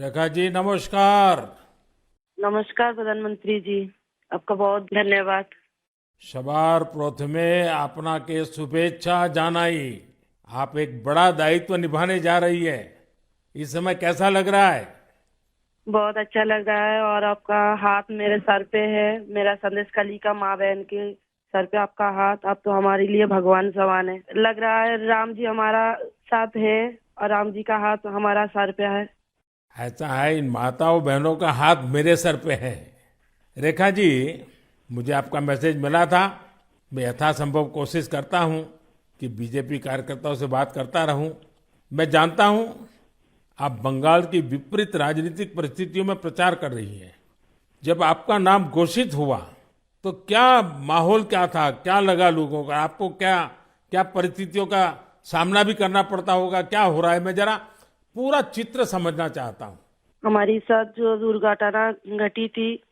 रेखा जी नमस्कार नमस्कार प्रधानमंत्री जी आपका बहुत धन्यवाद। सवार प्रथमे आपना के शुभेच्छा जानाई। आप एक बड़ा दायित्व निभाने जा रही है। इस समय कैसा लग रहा है? बहुत अच्छा लग रहा है और आपका हाथ मेरे सर पे है। मेरा संदेश कली का माँ बहन के सर पे आपका हाथ। आप तो हमारे लिए भगवान समान है। लग रहा है राम जी हमारा साथ है और राम जी का हाथ हमारा सर पे है। ऐसा है, इन माताओं बहनों का हाथ मेरे सर पे है। रेखा जी, मुझे आपका मैसेज मिला था। मैं यथासंभव कोशिश करता हूँ कि बीजेपी कार्यकर्ताओं से बात करता रहूँ। मैं जानता हूँ, आप बंगाल की विपरीत राजनीतिक परिस्थितियों में प्रचार कर रही हैं। जब आपका नाम घोषित हुआ तो क्या माहौल क्या था? क्या लगा लोगों का? आपको क्या क्या परिस्थितियों का सामना भी करना पड़ता होगा? क्या हो रहा है? मैं जरा पूरा चित्र समझना चाहता हूँ। हमारी साथ जो दुर्घटना घटी थी,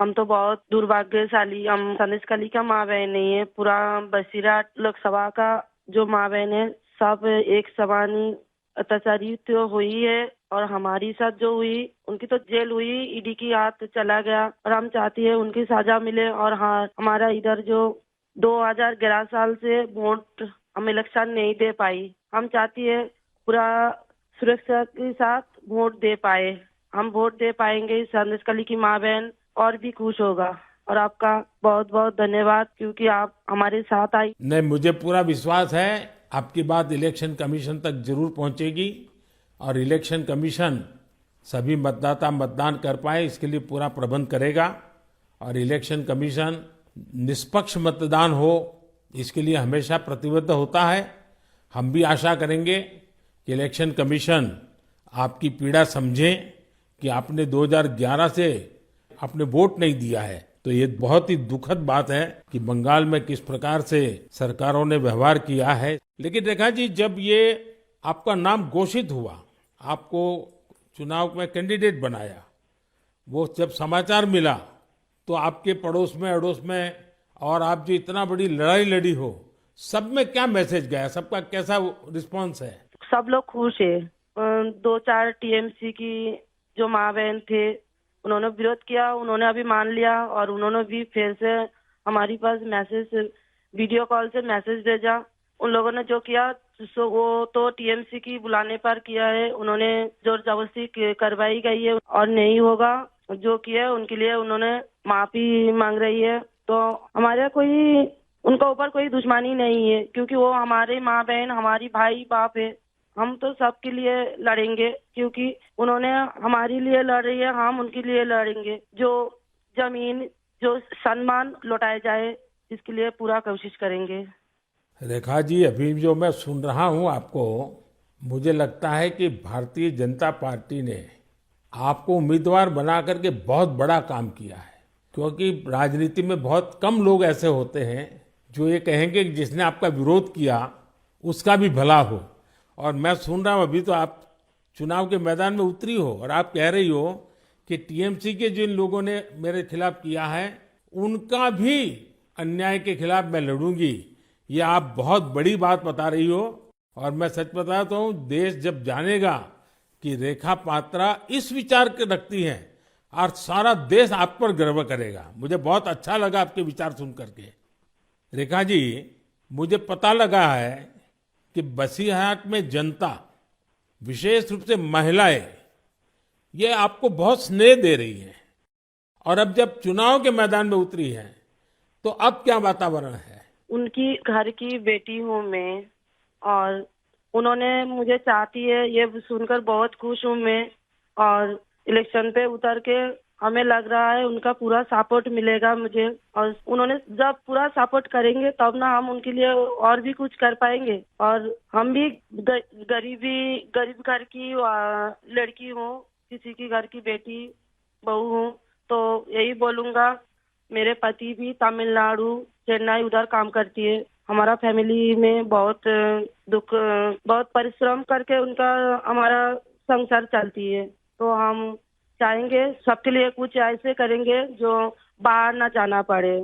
हम तो बहुत दुर्भाग्यशाली, हम संदेश कली का माँ बहन नहीं है, पूरा बसीरा लोकसभा का जो माँ बहन है, सब एक समान अत्याचारी तो हुई है और हमारी साथ जो हुई, उनकी तो जेल हुई, ईडी की हाथ चला गया और हम चाहती है उनकी सजा मिले और हाँ हमारा इधर जो 2011 साल से वोट हम इलेक्शन नहीं दे पाई। हम चाहती है पूरा सुरक्षा के साथ वोट दे पाए। हम वोट दे पाएँगे, संदेश कली की माँ बहन और भी खुश होगा। और आपका बहुत बहुत धन्यवाद, क्योंकि आप हमारे साथ आई। नहीं, मुझे पूरा विश्वास है, आपकी बात इलेक्शन कमीशन तक ज़रूर पहुंचेगी। और इलेक्शन कमीशन सभी मतदाता मतदान कर पाए, इसके लिए पूरा प्रबंध करेगा। और इलेक्शन कमीशन निष्पक्ष मतदान हो, इसके लिए हमेशा प्रतिबद्ध होता है। हम भी आशा करेंगे इलेक्शन कमीशन आपकी पीड़ा समझे कि आपने 2011 से आपने वोट नहीं दिया है। तो ये बहुत ही दुखद बात है कि बंगाल में किस प्रकार से सरकारों ने व्यवहार किया है। लेकिन रेखा जी, जब ये आपका नाम घोषित हुआ, आपको चुनाव में कैंडिडेट बनाया, वो जब समाचार मिला तो आपके पड़ोस में, अड़ोस में, और आप जो इतना बड़ी लड़ाई लड़ी हो, सब में क्या मैसेज गया? सबका कैसा रिस्पांस है? सब लोग खुश है। दो चार टीएमसी की जो माँ बहन थे, उन्होंने विरोध किया, उन्होंने अभी मान लिया और उन्होंने भी फिर से हमारी पास मैसेज वीडियो कॉल से मैसेज भेजा। उन लोगों ने जो किया, सो वो तो टीएमसी की बुलाने पर किया है। उन्होंने ज़ोर ज़बरदस्ती करवाई गई है और नहीं होगा। जो किया है, उनके लिए उन्होंने माफ़ी मांग रही है। तो हमारे कोई, उनका ऊपर कोई दुश्मनी नहीं है, क्योंकि वो हमारे माँ बहन, हमारी भाई, बाप है। हम तो सबके लिए लड़ेंगे, क्योंकि उन्होंने हमारे लिए लड़ रही है, हम उनके लिए लड़ेंगे। जो ज़मीन, जो सम्मान लौटाया जाए, इसके लिए पूरा कोशिश करेंगे। रेखा जी, अभी जो मैं सुन रहा हूँ आपको, मुझे लगता है कि भारतीय जनता पार्टी ने आपको उम्मीदवार बना करके बहुत बड़ा काम किया है, क्योंकि राजनीति में बहुत कम लोग ऐसे होते हैं जो ये कहेंगे कि जिसने आपका विरोध किया, उसका भी भला हो। और मैं सुन रहा हूँ, अभी तो आप चुनाव के मैदान में उतरी हो और आप कह रही हो कि टीएमसी के जिन लोगों ने मेरे खिलाफ किया है, उनका भी अन्याय के खिलाफ मैं लड़ूँगी। ये आप बहुत बड़ी बात बता रही हो और मैं सच बताता हूँ, देश जब जानेगा कि रेखा पात्रा इस विचार के रखती हैं और सारा देश आप पर गर्व करेगा। मुझे बहुत अच्छा लगा आपके विचार सुन करके। रेखा जी, मुझे पता लगा है कि बसीरहाट में जनता, विशेष रूप से महिलाएँ, ये आपको बहुत स्नेह दे रही है। और अब जब चुनाव के मैदान में उतरी है तो अब क्या वातावरण है? उनकी घर की बेटी हूँ मैं, और उन्होंने मुझे चाहती है, ये सुनकर बहुत खुश हूँ मैं, और इलेक्शन पे उतर के हमें लग रहा है उनका पूरा सपोर्ट मिलेगा मुझे। और उन्होंने जब पूरा सपोर्ट करेंगे, तब ना हम उनके लिए और भी कुछ कर पाएँगे। और हम भी गरीबी, गरीब घर की लड़की हूँ, किसी की घर की बेटी, बहू हूँ तो यही बोलूँगा, मेरे पति भी तमिलनाडु, चेन्नई उधर काम करती है। हमारा फैमिली में बहुत दुख, बहुत परिश्रम करके उनका हमारा संसार चलती है। तो हम चाहेंगे सबके लिए कुछ ऐसे करेंगे जो बाहर ना जाना पड़े।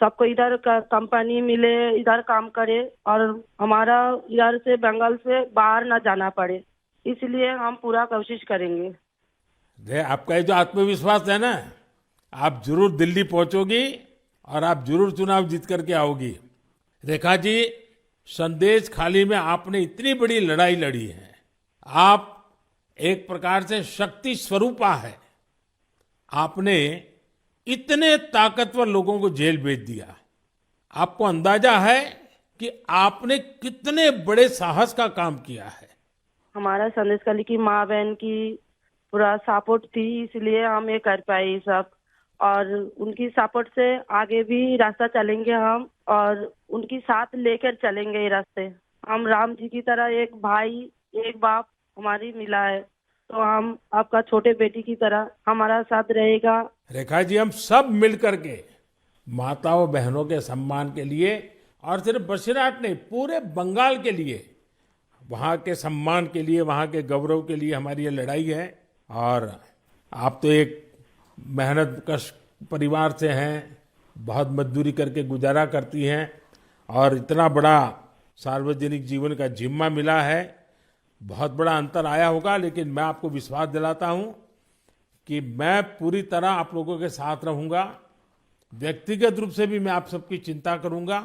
सबको इधर कंपनी मिले, इधर काम करे और हमारा इधर से बंगाल से बाहर ना जाना पड़े। इसलिए हम पूरा कोशिश करेंगे। दे, आपका ये जो आत्मविश्वास है ना, आप ज़रूर दिल्ली पहुंचोगी और आप ज़रूर चुनाव जीत करके आओगी। रेखा जी, संदेश खाली में आपने इतनी बड़ी लड़ाई लड़ी है। आप एक प्रकार से शक्ति स्वरूपा है। आपने इतने ताकतवर लोगों को जेल भेज दिया। आपको अंदाज़ा है कि आपने कितने बड़े साहस का काम किया है। हमारा संदेश कली की माँ बहन की पूरा सपोर्ट थी, इसलिए हम ये कर पाए सब। और उनकी सपोर्ट से आगे भी रास्ता चलेंगे हम, और उनकी साथ लेकर चलेंगे ये रास्ते। हम राम जी की तरह एक भाई, एक बाप हमारी मिला है। तो हम, आपका छोटे बेटी की तरह हमारा साथ रहेगा। रेखा जी, हम सब मिल करके माताओं, बहनों के सम्मान के लिए और सिर्फ़ बशीराट नहीं, पूरे बंगाल के लिए, वहाँ के सम्मान के लिए, वहाँ के गौरव के लिए हमारी ये लड़ाई है। और आप तो एक मेहनत कश परिवार से हैं, बहुत मजदूरी करके गुजारा करती हैं और इतना बड़ा सार्वजनिक जीवन का जिम्मा मिला है। बहुत बड़ा अंतर आया होगा लेकिन मैं आपको विश्वास दिलाता हूँ कि मैं पूरी तरह आप लोगों के साथ रहूँगा व्यक्तिगत रूप से भी मैं आप सबकी चिंता करूँगा